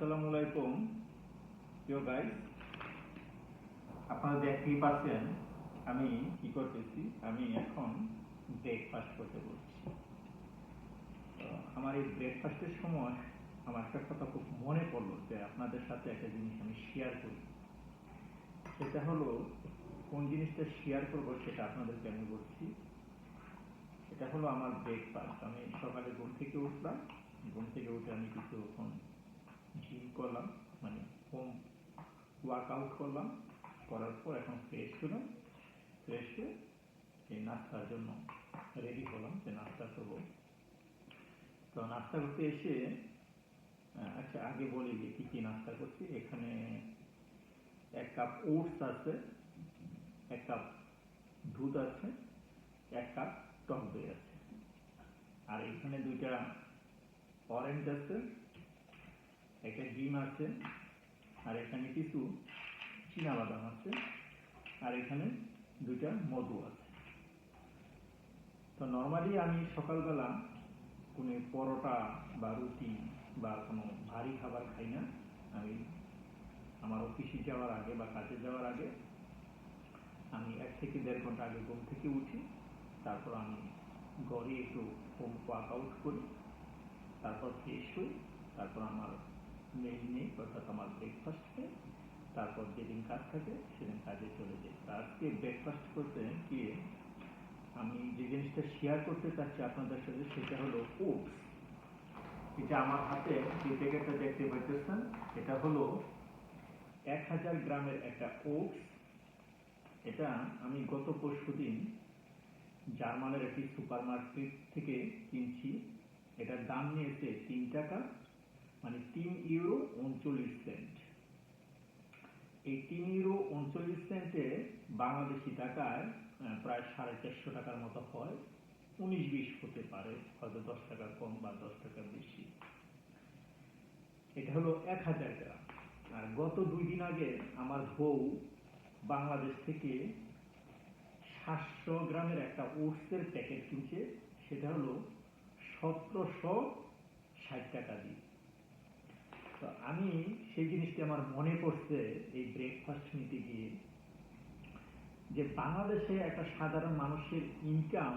আসসালামু আলাইকুম, প্রিয় গাইস আপনারা দেখতেই পাচ্ছেন, আমি কি করতেছি? আমি এখন ব্রেকফাস্ট করতে বলছি আমার এই ব্রেকফাস্টের সময় আমার একটা কথা খুব মনে পড়ল যে আপনাদের সাথে একটা জিনিস আমি শেয়ার করি। সেটা হলো, কোন জিনিসটা শেয়ার করব সেটা আপনাদেরকে আমি বলছি। এটা হলো আমার ব্রেকফাস্ট আমি সকালে ঘুম থেকে উঠলাম। ঘুম থেকে উঠে আমি কিছুক্ষণ জিম করলাম? মানে হোম ওয়ার্কআউট করলাম, করার পর এখন ফ্রেশ হলাম ফ্রেশ হয়ে এই নাস্তার জন্য রেডি হলাম যে নাস্তা করব। তো নাস্তা করতে এসে আচ্ছা আগে বলি যে কি কি নাস্তা করছি। এখানে এক কাপ ওটস আছে, এক কাপ দুধ আছে, এক কাপ টক দই আছে। আর এখানে দুইটা অরেঞ্জ আছে একটা ডিম আছে, আর এখানে কিছু বাদাম আছে, আর এখানে দুইটা মধু আছে। তো নর্মালি আমি সকালবেলা কোনো পরোটা বা রুটি বা কোনো ভারী খাবার খাই না। আমি আমার অফিসে যাওয়ার আগে বা কাজে যাওয়ার আগে আমি এক থেকে দেড় ঘণ্টা আগে ঘুম থেকে উঠি, তারপর আমি ঘরে একটু হোম ওয়ার্কআউট করি, তারপর ফ্রেশ হই, তারপর আমার মেইল নেই অর্থাৎ আমার ব্রেকফাস্ট তারপর যেদিন কাজ থাকে সেদিন কাজে চলে যাই। আজকে ব্রেকফাস্ট করতে গিয়ে আমি যে জিনিসটা শেয়ার করতে চাচ্ছি আপনাদের সাথে সেটা হলো ওটস এটা আমার হাতে যে প্যাকেটটা দেখতে পাইতেছেন, এটা হলো এক হাজার গ্রামের একটা ওটস এটা আমি গত পরশু দিন জার্মানের একটি সুপার মার্কেট থেকে কিনছি। এটার দাম নিয়েছে তিন টাকা। মানে তিন ইউরো উনচল্লিশ সেন্ট এই তিন ইউরো উনচল্লিশ সেন্টে বাংলাদেশি টাকায় প্রায় সাড়ে চারশো টাকার মতো হয়। উনিশ বিশ হতে পারে, হয়তো দশ টাকা কম বা দশ টাকা বেশি। এটা হলো এক হাজার গ্রাম। আর গত দুই দিন আগে আমার বউ বাংলাদেশ থেকে সাতশো গ্রামের একটা ওটসের প্যাকেট কিনছে, সেটা হলো সতেরোশো ষাট টাকা দিয়ে। তো আমি সেই জিনিসটি আমার মনে পড়ছে এই ব্রেকফাস্ট নিতে গিয়ে, যে বাংলাদেশে একটা সাধারণ মানুষের ইনকাম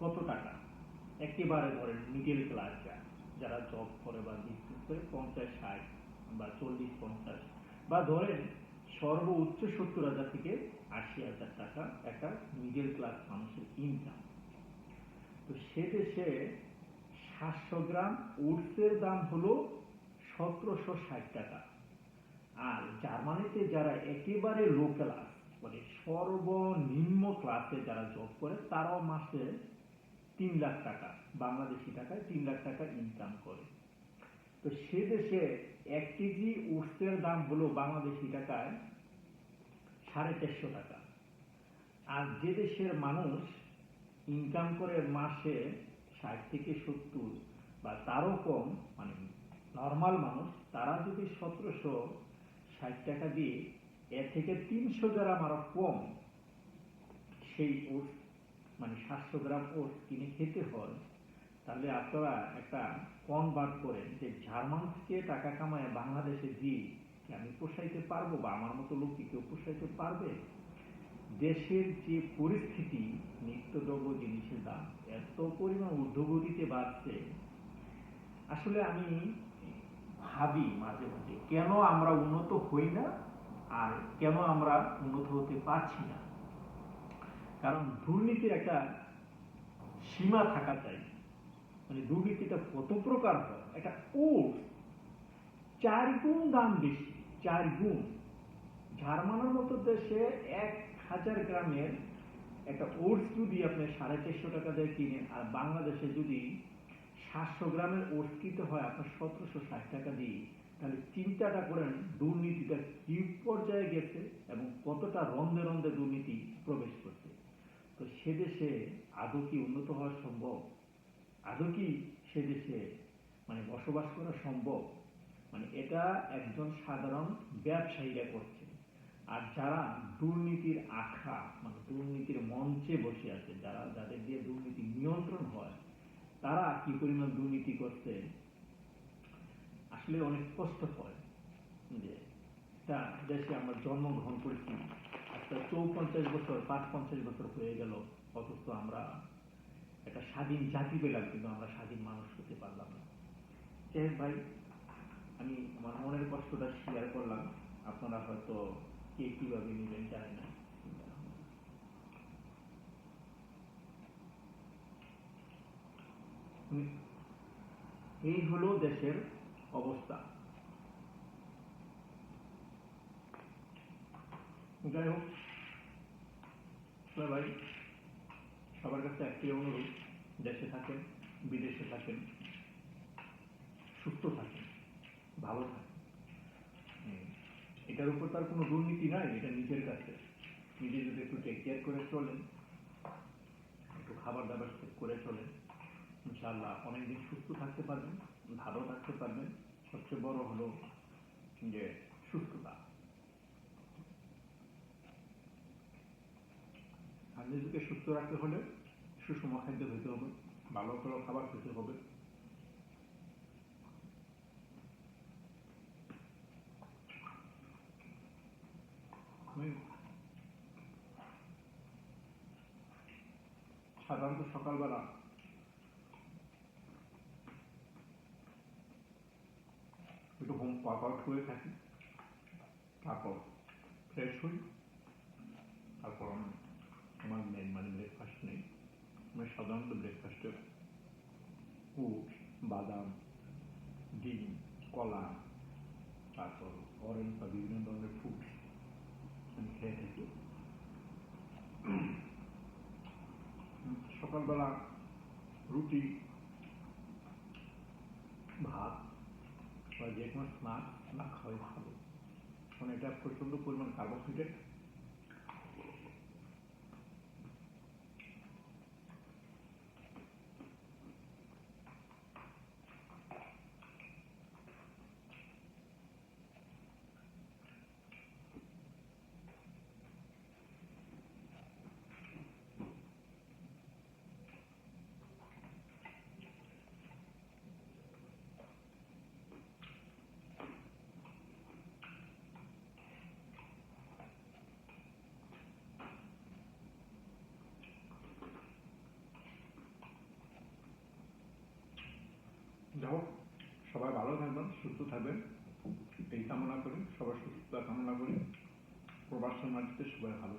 কত টাকা? একেবারে ধরেন মিডল ক্লাস যা যারা জব করে বা বিজনেস করে পঞ্চাশ, ষাট বা চল্লিশ, পঞ্চাশ বা ধরেন সর্বোচ্চ সত্তর হাজার থেকে আশি হাজার টাকা একটা মিডল ক্লাস মানুষের ইনকাম তো সে দেশে সাতশো গ্রাম উডসের দাম হলো সতেরোশো ষাট টাকা। আর জার্মানিতে যারা একেবারে লো ক্লাস মানে সর্বনিম্ন ক্লাসে যারা জব করে, তারাও মাসে তিন লাখ টাকা, বাংলাদেশি টাকায় তিন লাখ টাকা ইনকাম করে। তো সে দেশে এক কেজি ওটসের দাম হলো বাংলাদেশি টাকায় সাড়ে চারশো টাকা। আর যে দেশের মানুষ ইনকাম করে মাসে ষাট থেকে সত্তর, বা তারও কম মানে নর্মাল মানুষ, তারা যদি সতেরোশো ষাট টাকা দিয়ে এর থেকে তিনশো গ্রাম আরও কম সেই ওটস মানে সাতশো গ্রাম ওটস কিনে খেতে হয়, তাহলে আপনারা একটা কম কনভার্ট করেন যে জার্মান থেকে টাকা কামায় বাংলাদেশে দিয়ে কি আমি পোষাইতে পারব বা আমার মতো লোক কি কেউ পোষাইতে পারবে? দেশের যে পরিস্থিতি, নিত্যদ্রব্য জিনিসের দাম এত পরিমাণ ঊর্ধ্বগতিতে বাড়ছে। আসলে আমি ভাবি মাঝে মাঝে, কেন আমরা উন্নত হই না আর কেন আমরা উন্নত হতে পারছি না? কারণ দুর্নীতির একটা সীমা থাকা চাই। মানে দুর্নীতিটা কত প্রকার হয়, একটা ওটস চার গুণ দাম বেশি, চার গুণ। জার্মানের মতো দেশে এক হাজার গ্রামের একটা ওটস যদি আপনি সাড়ে চারশো টাকা দিয়ে কিনেন, আর বাংলাদেশে যদি সাতশো গ্রামের কিনতে হয়, আপনার সতেরোশো ষাট টাকা দিয়ে। তাহলে চিন্তাটা করেন, দুর্নীতিটা কি পর্যায়ে গেছে এবং কতটা রন্ধে রন্ধে দুর্নীতি প্রবেশ করছে। তো সে দেশে আদৌ কি উন্নত হওয়া সম্ভব? আদৌ কি সে দেশে মানে বসবাস করা সম্ভব? মানে এটা একজন সাধারণ ব্যবসায়ীরা করছে আর যারা দুর্নীতির আখড়া মানে দুর্নীতির মঞ্চে বসে আছে যারা দিয়ে দুর্নীতি নিয়ন্ত্রণ হয় তারা কি পরিমাণ দুর্নীতি করছে, আসলে অনেক কষ্ট হয় যে তা দেশে আমরা জন্মগ্রহণ করেছি, একটা চৌপঞ্চাশ বছর পাঁচ পঞ্চাশ বছর হয়ে গেল, অথচ আমরা একটা স্বাধীন জাতি পেলাম, কিন্তু আমরা স্বাধীন মানুষ হতে পারলাম না। যাই ভাই, আমি আমার মনের কষ্টটা শেয়ার করলাম। আপনারা হয়তো কে কীভাবে নেবেন জানি না হুম। এই হলো দেশের অবস্থা যাই হোক ভাই সবার কাছে একটি অনুরোধ, দেশে থাকেন, বিদেশে থাকেন, সুস্থ থাকেন, ভালো থাকেন। এটার উপর তার কোনো দুর্নীতি নাই, এটা নিজের কাছে নিজে যদি একটু টেক কেয়ার করে চলেন, একটু খাবার দাবার করে চলেন ইনশাআল্লাহ। অনেকদিন সুস্থ থাকতে পারবেন, ভালো থাকতে পারবেন। সবচেয়ে বড় হলো যে সুস্থতা। নিজেকে সুস্থ রাখতে হলে সুষম খাদ্য খেতে হবে, ভালো ভালো খাবার খেতে হবে। সাধারণত সকালবেলা একটু হোম ওয়ার্কআউট করে থাকি, তারপর ফ্রেশ হই, তারপর আমার মেন মানে ব্রেকফাস্ট নেই, আমি সাধারণত ব্রেকফাস্টে ওট বাদাম, ডিম, কলা, তারপর অরেঞ্জ বা বিভিন্ন ধরনের ফ্রুটস আমি খেয়ে থাকি। সকালবেলা রুটি, ভাত বা যে কোনো স্নাক না খাওয়াই ভালো কারণ এটা প্রচণ্ড পরিমাণ কার্বোহাইড্রেট যাই হোক সবাই ভালো থাকবেন, সুস্থ থাকবেন। এই কামনা করি সবাই সুস্থতা কামনা করি। প্রবাসের মাটিতে সবাই ভালো